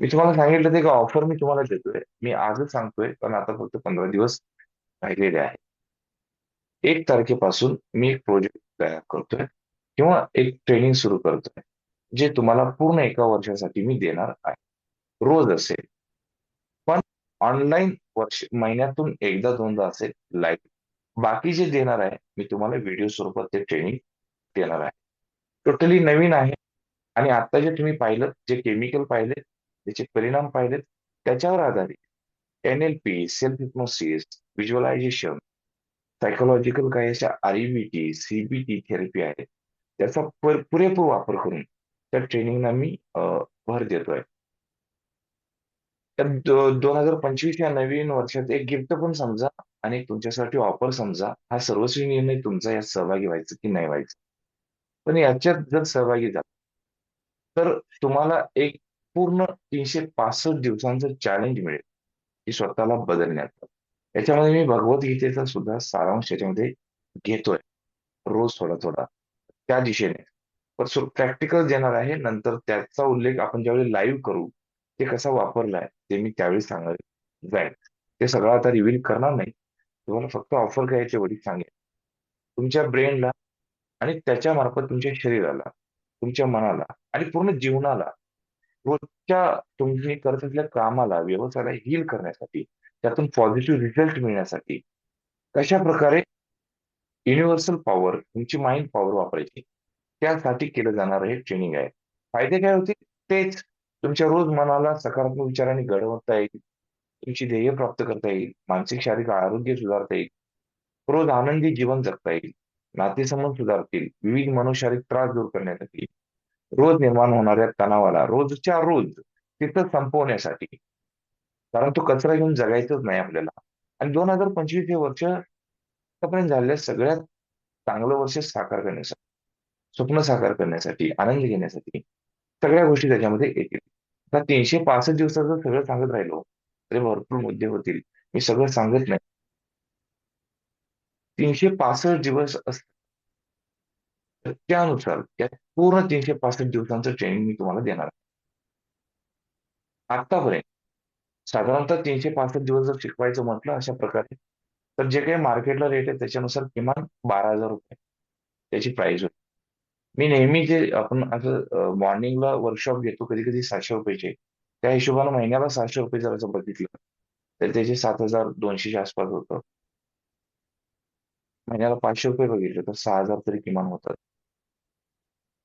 मी तुम्हाला सांगितलं ते का ऑफर मी तुम्हाला देतोय. मी आजच सांगतोय पण आता फक्त पंधरा दिवस राहिलेले आहे एक तारखेपासून मी एक प्रोजेक्ट तयार करतोय किंवा एक ट्रेनिंग सुरू करतोय जे तुम्हाला पूर्ण एका वर्षासाठी मी देणार आहे. रोज असेल पण ऑनलाईन वर्ष महिन्यातून एकदा दोनदा असेल लाईव्ह बाकी जे देणार आहे मी तुम्हाला व्हिडिओ स्वरूपात ते ट्रेनिंग देणार आहे. टोटली नवीन आहे आणि आता जे तुम्ही पाहिलं जे केमिकल पाहिले त्याचे परिणाम पाहिलेत त्याच्यावर आधारित. NLP self hypnosis visualisation psychological काही अशा आरईबीटी सीबीटी थेरपी आहे त्याचा पुरेपूर वापर करून त्या ट्रेनिंगला मी भर देतोय. तर दोन हजार पंचवीस या नवीन वर्षात एक गिफ्ट पण समजा आणि तुमच्यासाठी ऑफर समजा हा सर्वस्वी निर्णय तुमचा यात सहभागी व्हायचं की नाही व्हायचं? पण याच्यात जर सहभागी झाला तर तुम्हाला एक पूर्ण तीनशे पासष्ट दिवसांचं चॅलेंज मिळेल. की स्वतःला बदलण्याचं याच्यामध्ये मी भगवद्गीतेचा सुद्धा सारांश याच्यामध्ये घेतोय. रोज थोडा थोडा. त्या दिशेने. पण प्रॅक्टिकल देणार आहे. नंतर त्याचा उल्लेख आपण ज्यावेळी लाईव्ह करू ते कसा वापरलाय ते मी त्यावेळी सांगणार जाईल ते सगळं आता रिव्हील करणार नाही. तुम्हाला फक्त ऑफर घ्यायचे वडील सांगेल. तुमच्या ब्रेनला आणि त्याच्या मार्फत तुमच्या शरीराला तुमच्या मनाला आणि पूर्ण जीवनाला रोजच्या तुम्ही करत असलेल्या कामाला व्यवसायाला हील करण्यासाठी त्यातून पॉझिटिव्ह रिझल्ट मिळण्यासाठी कशा प्रकारे युनिव्हर्सल पॉवर तुमची माइंड पॉवर वापरायची त्यासाठी केलं जाणार हे ट्रेनिंग आहे. फायदे काय होते तेच. तुमच्या रोज मनाला सकारात्मक विचारांनी घडवता येईल. तुमची ध्येय प्राप्त करता येईल. मानसिक शारीरिक आरोग्य सुधारता येईल. रोज आनंदी जीवन जगता येईल. नातेसंबंध सुधारतील. विविध मनोशारीरिक त्रास दूर करण्यासाठी रोज निर्माण होणाऱ्या तणावाला रोजच्या रोज तिथं संपवण्यासाठी. कारण तो कचरा घेऊन जगायचंच नाही आपल्याला. आणि दोन हजार पंचवीस हे वर्ष आतापर्यंत झालेल्या सगळ्यात चांगलं वर्ष साकार करण्यासाठी स्वप्न साकार करण्यासाठी आनंद घेण्यासाठी सगळ्या गोष्टी त्याच्यामध्ये येतील. आता तीनशे पासष्ट दिवसाचं सगळं सांगत राहिलो तरी भरपूर मुद्दे होतील. मी सगळं सांगत नाही. तीनशे पासष्ट दिवस असतात त्यानुसार त्या पूर्ण तीनशे पासष्ट दिवसांचं ट्रेनिंग मी तुम्हाला देणार आहे. आतापर्यंत साधारणतः तीनशे पासष्ट दिवस जर शिकवायचं म्हटलं अशा प्रकारे तर जे काही मार्केटला रेट आहे त्याच्यानुसार किमान बारा हजार रुपये त्याची प्राइस होती. मी नेहमी जे आपण असं मॉर्निंगला वर्कशॉप घेतो कधी कधी सातशे रुपयाचे त्या हिशोबाने महिन्याला सहाशे रुपये जर असं बघितलं तर त्याचे सात हजार दोनशेच्या आसपास होतं. महिन्याला पाचशे रुपये बघितले तर सहा हजार तरी किमान होतात.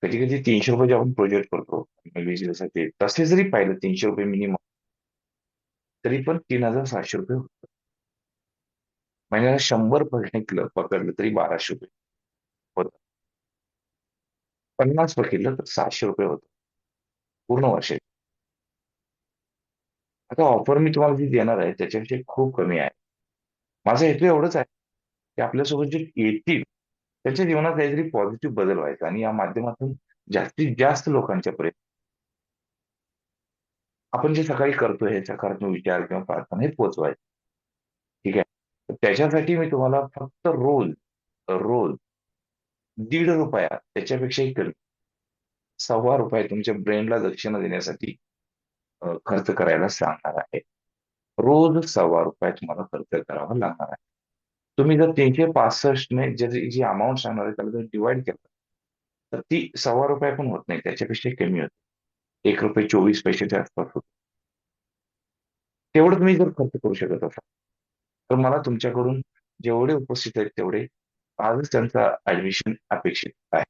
कधी कधी तीनशे रुपये आपण प्रोजेक्ट करतो वीस तसे जरी पाहिलं तीनशे रुपये मिनिमम तरी पण तीन हजार सहाशे रुपये होत महिन्याला म्हणजे शंभर पकडलं पकडलं तरी बाराशे रुपये होत पन्नास पकडलं तर सहाशे रुपये होतं पूर्ण वर्षाचे. आता ऑफर मी तुम्हाला जी देणार आहे त्याच्यापेक्षा खूप कमी आहे. माझा हेतू एवढंच आहे की आपल्यासोबत जे येतील त्यांच्या जीवनात काहीतरी पॉझिटिव्ह बदल व्हायचा आणि या माध्यमातून जास्तीत जास्त लोकांच्या पर्यंत आपण जे सकाळी करतोय हे सकारात्मक विचार किंवा प्रार्थना हे पोचवायचं. ठीक आहे? त्याच्यासाठी मी तुम्हाला फक्त रोज रोज दीड रुपया त्याच्यापेक्षाही कमी सव्वा रुपये तुमच्या ब्रेनला दक्षिणा देण्यासाठी खर्च करायला सांगणार आहे. रोज सव्वा रुपये तुम्हाला खर्च करावा लागणार आहे. तुम्ही जर तीनशे पासष्टने जे जी अमाऊंट सांगणार आहे त्याला जर डिवाइड केलं तर ती सव्वा रुपये पण होत नाही त्याच्यापेक्षा कमी होते. एक रुपये चोवीस पैशाच्या आसपास होते. तेवढं तुम्ही जर खर्च करू शकत असाल तर मला तुमच्याकडून जेवढे उपस्थित आहेत तेवढे आजच त्यांचा ऍडमिशन अपेक्षित आहे.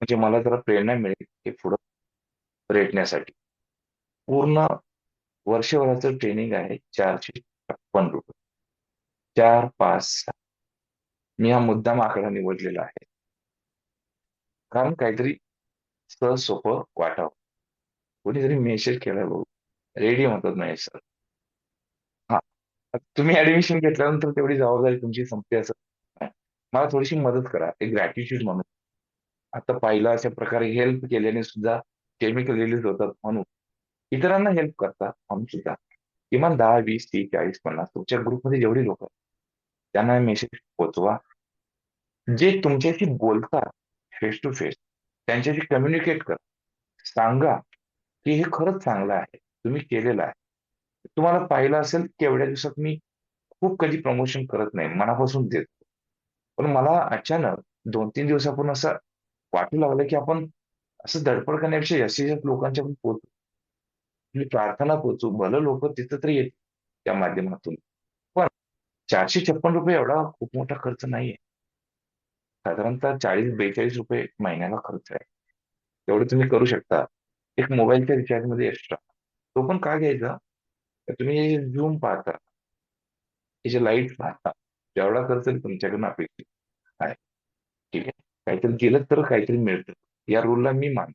म्हणजे मला जरा प्रेरणा मिळेल हे पुढं रेटण्यासाठी. पूर्ण वर्षभराचं ट्रेनिंग आहे चारशे छप्पन रुपये. चार पाच सहा. मी हा मुद्दाम आकडा निवडलेला आहे. कारण काहीतरी सहज सोपं वाटावं. कोणीतरी मेसेज केलाय बघू. रेडी म्हणतात नाही सर. हा. तुम्ही ऍडमिशन घेतल्यानंतर तेवढी जबाबदारी तुमची संपते असं मला थोडीशी मदत करा. एक ग्रॅटिट्यूड म्हणून. आता पाहिलं अशा प्रकारे हेल्प केल्याने सुद्धा केमिकल रिलीज होतात म्हणून. इतरांना हेल्प करता म्हणून सुद्धा किमान दहा वीस तीस चाळीस पन्नास. तुमच्या ग्रुपमध्ये जेवढी लोक त्यांना मेसेज पोचवा. जे तुमच्याशी बोलतात फेस टू फेस त्यांच्याशी कम्युनिकेट कर. सांगा की हे खरंच चांगलं आहे. तुम्ही केलेलं आहे. तुम्हाला पाहिलं असेल की एवढ्या दिवसात मी खूप कधी प्रमोशन करत नाही. मनापासून देतो पण मला अचानक दोन तीन दिवसापूर्वी असं वाटू लागलं की आपण असं धडपड करण्यापेक्षा जास्तीत जास्त लोकांच्या पण पोहोचू. प्रार्थना पोहोचू. भलं लोक तिथं तरी येतील त्या माध्यमातून. चारशे छप्पन रुपये एवढा खूप मोठा खर्च नाहीये. साधारणतः चाळीस बेचाळीस रुपये महिन्याला खर्च आहे. तेवढं तुम्ही करू शकता. एक मोबाईलच्या रिचार्जमध्ये एक्स्ट्रा तो पण का घ्यायचा? तर तुम्ही झूम पाहता. त्याचे लाइट पाहता जेवढा खर्च तुमच्याकडून अपेक्षित आहे. ठीक आहे? काहीतरी केलं तर काहीतरी मिळतं. या रूलला मी मानतो.